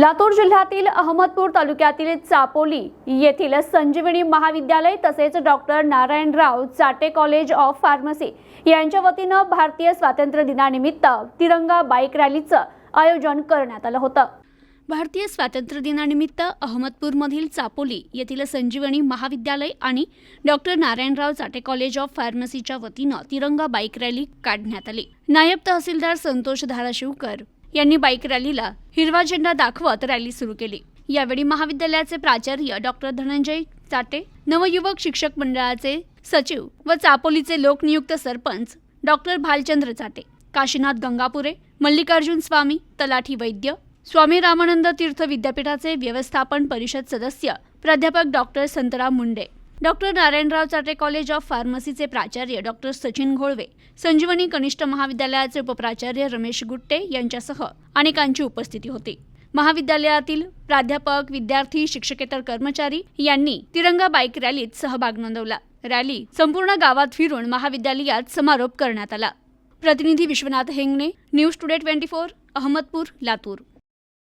लातूर जिल्ह्यातील अहमदपूर तालुक्यातील चापोली येथील संजीवनी महाविद्यालय तसेच doctor Narayanrao Chate college of pharmacy यांच्या वतीनं भारतीय स्वातंत्र्य दिनानिमित्त तिरंगा बाईक रॅलीचं आयोजन करण्यात आलं होतं. भारतीय स्वातंत्र्य दिनानिमित्त अहमदपूरमधील चापोली येथील संजीवनी महाविद्यालय आणि doctor Narayanrao Chate college of फार्मसीच्या वतीनं तिरंगा बाईक रॅली काढण्यात आली. नायब तहसीलदार संतोष धाराशिवकर यांनी बाईक रॅलीला हिरवा झेंडा दाखवत रॅली सुरू केली. यावेळी महाविद्यालयाचे प्राचार्य डॉक्टर धनंजय चाटे नवयुवक शिक्षक मंडळाचे सचिव व चापोलीचे लोकनियुक्त सरपंच डॉक्टर भालचंद्र चाटे काशीनाथ गंगापुरे मल्लिकार्जुन स्वामी तलाठी वैद्य स्वामी रामानंद तीर्थ विद्यापीठाचे व्यवस्थापन परिषद सदस्य प्राध्यापक doctor Santram Munde. Doctor Narayanrao Chate college of फार्मसीचे प्राचार्य डॉक्टर सचिन घोळवे संजीवनी कनिष्ठ महाविद्यालयाचे उपप्राचार्य रमेश गुट्टे यांच्यासह अनेकांची उपस्थिती होती. महाविद्यालयातील प्राध्यापक विद्यार्थी शिक्षकेतर कर्मचारी यांनी तिरंगा बाईक रॅलीत सहभाग नोंदवला. रॅली संपूर्ण गावात फिरून महाविद्यालयात समारोप करण्यात आला. प्रतिनिधी Vishwanath Hengane news today twenty four Ahmedpur Latur.